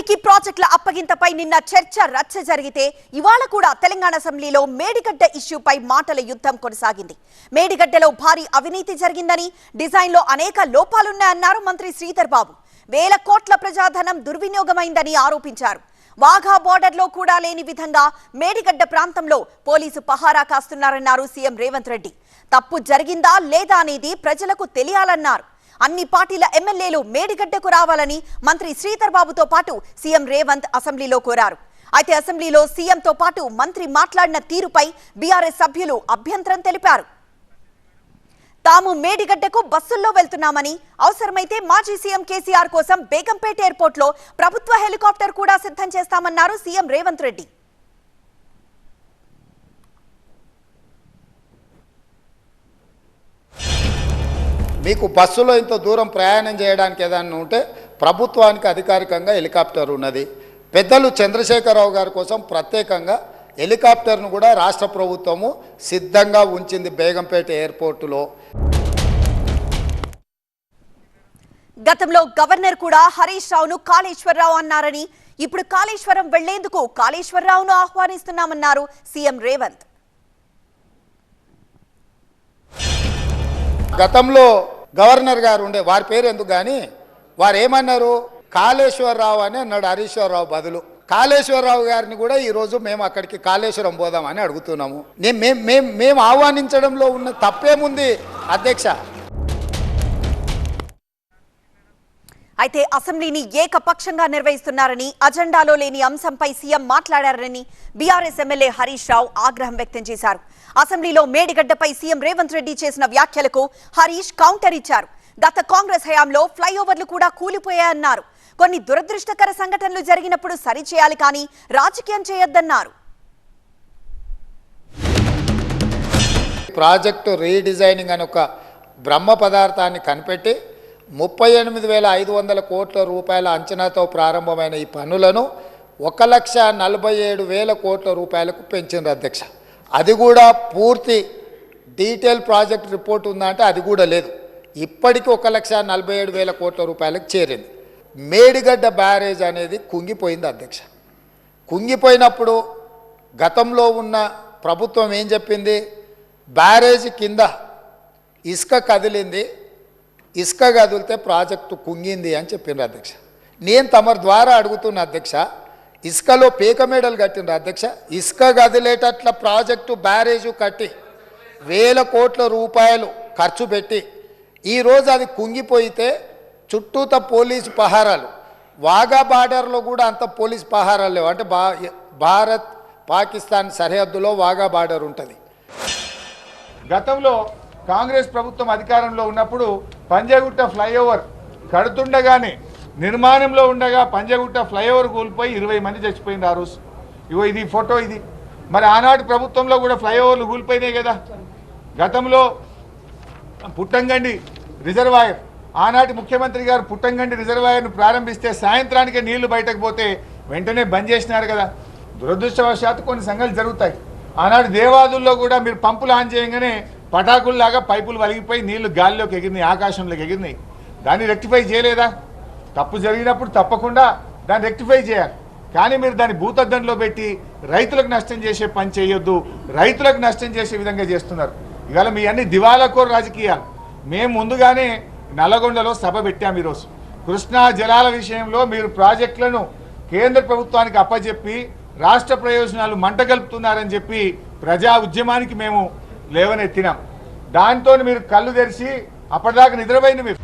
ఏపీకి ప్రాజెక్టుల అప్పగింతపై నిన్న చర్చ రచ్చ జరిగితే ఇవాళ కూడా తెలంగాణ అసెంబ్లీలో మేడిగడ్డ ఇష్యూపై మాటల యుద్ధం కొనసాగింది. మేడిగడ్డలో భారీ అవినీతి జరిగిందని డిజైన్లో అనేక లోపాలున్నాయన్నారు మంత్రి శ్రీధర్ బాబు. వేల కోట్ల ప్రజాధనం దుర్వినియోగమైందని ఆరోపించారు. వాఘా బోర్డర్లో కూడా లేని విధంగా మేడిగడ్డ ప్రాంతంలో పోలీసు పహారా కాస్తున్నారన్నారు సీఎం రేవంత్ రెడ్డి. తప్పు జరిగిందా లేదా అనేది ప్రజలకు తెలియాలన్నారు. అన్ని పార్టీల ఎమ్మెల్యేలు మేడిగడ్డకు రావాలని మంత్రి శ్రీధర్ బాబుతో పాటు సీఎం రేవంత్ అసెంబ్లీలో కోరారు. అయితే అసెంబ్లీలో సీఎంతో పాటు మంత్రి మాట్లాడిన తీరుపై బీఆర్ఎస్ సభ్యులు అభ్యంతరం తెలిపారు. తాము మేడిగడ్డకు బస్సుల్లో వెళ్తున్నామని అవసరమైతే మాజీ సీఎం కేసీఆర్ కోసం బేగంపేట ఎయిర్పోర్ట్లో ప్రభుత్వ హెలికాప్టర్ కూడా సిద్ధం చేస్తామన్నారు సీఎం రేవంత్ రెడ్డి. మీకు బస్సులో ఇంత దూరం ప్రయాణం చేయడానికి ఏదైనా ఉంటే ప్రభుత్వానికి అధికారికంగా హెలికాప్టర్ ఉన్నది. పెద్దలు చంద్రశేఖరరావు గారి కోసం ప్రత్యేకంగా హెలికాప్టర్ను కూడా రాష్ట్ర ప్రభుత్వము సిద్ధంగా ఉంచింది బేగంపేట ఎయిర్పోర్టులో. గతంలో గవర్నర్ కూడా హరీష్ రావును కాళేశ్వరరావు అన్నారని ఇప్పుడు కాళేశ్వరం వెళ్ళేందుకు కాళేశ్వరరావును ఆహ్వానిస్తున్నామన్నారు సీఎం రేవంత్. గతంలో గవర్నర్ గారు ఉండే వారి పేరు ఎందుకు కానీ వారు ఏమన్నారు కాళేశ్వరరావు అని అన్నాడు హరీశ్వరరావు బదులు. కాళేశ్వరరావు గారిని కూడా ఈరోజు మేము అక్కడికి కాళేశ్వరం పోదామని అడుగుతున్నాము. నే- మేం- మేం మేము ఆహ్వానించడంలో ఉన్న తప్పేముంది అధ్యక్ష? అయితే అసెంబ్లీని ఏకపక్షంగా నిర్వహిస్తున్నారని అజెండాలో లేని అంశంపై సీఎం మాట్లాడారని బీఆర్ఎస్ ఎమ్మెల్యే హరీష్ రావు ఆగ్రహం వ్యక్తం చేశారు. అసెంబ్లీలో మేడిగడ్డపై సీఎం రేవంత్ రెడ్డి చేసిన వ్యాఖ్యలకు హరీష్ కౌంటర్ ఇచ్చారు. గత కాంగ్రెస్ హయాంలో ఫ్లైఓవర్లు కూడా కూలిపోయాయన్నారు. కొన్ని దురదృష్టకర సంఘటనలు జరిగినప్పుడు సరిచేయాలి కానీ రాజకీయం చేయొద్దన్నారు. ప్రాజెక్టు రీడిజైనింగ్ అని ఒక బ్రహ్మ పదార్థాన్ని కనిపెట్టి ముప్పై ఎనిమిది వేల ఐదు వందల కోట్ల రూపాయల అంచనాతో ప్రారంభమైన ఈ పనులను ఒక లక్ష నలభై ఏడు వేల కోట్ల రూపాయలకు పెంచింది అధ్యక్ష. అది కూడా పూర్తి డీటెయిల్ ప్రాజెక్ట్ రిపోర్ట్ ఉందంటే అది కూడా లేదు. ఇప్పటికీ ఒక లక్ష నలభై ఏడు వేల కోట్ల రూపాయలకు చేరింది. మేడిగడ్డ బ్యారేజ్ అనేది కుంగిపోయింది అధ్యక్ష. కుంగిపోయినప్పుడు గతంలో ఉన్న ప్రభుత్వం ఏం చెప్పింది? బ్యారేజ్ కింద ఇసుక కదిలింది. ఇసుక కదిలితే ప్రాజెక్టు కుంగింది అని చెప్పిండ్రు అధ్యక్ష. నేను తమరి ద్వారా అడుగుతున్న అధ్యక్ష ఇసుకలో పేక మేడలు కట్టిండ్రు అధ్యక్ష ఇసుక కదిలేటట్ల ప్రాజెక్టు బ్యారేజు కట్టి వేల కోట్ల రూపాయలు ఖర్చు పెట్టి ఈరోజు అది కుంగిపోయితే చుట్టూత పోలీసు పహారాలు. వాగా బార్డర్లో కూడా అంత పోలీస్ పహారాలు లేవు. అంటే భా భారత్ పాకిస్తాన్ సరిహద్దులో వాగా బార్డర్ ఉంటుంది. గతంలో కాంగ్రెస్ ప్రభుత్వం అధికారంలో ఉన్నప్పుడు పంజగుట్ట ఫ్లైఓవర్ కడుతుండగానే నిర్మాణంలో ఉండగా పంజగుట్ట ఫ్లైఓవర్ కూలిపోయి ఇరవై మంది చచ్చిపోయింది ఆ రోజు. ఇగో ఇది ఫోటో ఇది. మరి ఆనాటి ప్రభుత్వంలో కూడా ఫ్లైఓవర్లు కూలిపోయినాయి కదా. గతంలో పుట్టంగండి రిజర్వాయర్ ఆనాటి ముఖ్యమంత్రి గారు పుట్టంగండి రిజర్వాయర్ను ప్రారంభిస్తే సాయంత్రానికి నీళ్ళు బయటకు పోతే వెంటనే బంద్ చేసినారు కదా. దురదృష్టవశాత్తు కొన్ని సంఘటనలు జరుగుతాయి. ఆనాడు దేవాదుల్లో కూడా మీరు పంపులు ఆన్ చేయగానే పటాకుల్లాగా పైపులు వలిగిపోయి నీళ్ళు గాలిలోకి ఎగిరినాయి ఆకాశంలోకి ఎగిరినాయి. దాన్ని రెక్టిఫై చేయలేదా? తప్పు జరిగినప్పుడు తప్పకుండా దాన్ని రెక్టిఫై చేయాలి. కానీ మీరు దాన్ని భూతద్దంలో పెట్టి రైతులకు నష్టం చేసే పని చేయొద్దు. రైతులకు నష్టం చేసే విధంగా చేస్తున్నారు. ఇవాళ మీ అన్ని దివాలాకోరు రాజకీయాలు. మేము ముందుగానే నల్లగొండలో సభ పెట్టాము ఈరోజు. కృష్ణా జలాల విషయంలో మీరు ప్రాజెక్టులను కేంద్ర ప్రభుత్వానికి అప్పజెప్పి రాష్ట్ర ప్రయోజనాలు మంటగలుపుతున్నారని చెప్పి ప్రజా ఉద్యమానికి మేము లేవనెత్తినాం దాంతో మీరు కళ్ళు తెరిచి అప్పటిదాకా నిద్రపోయింది మీరు.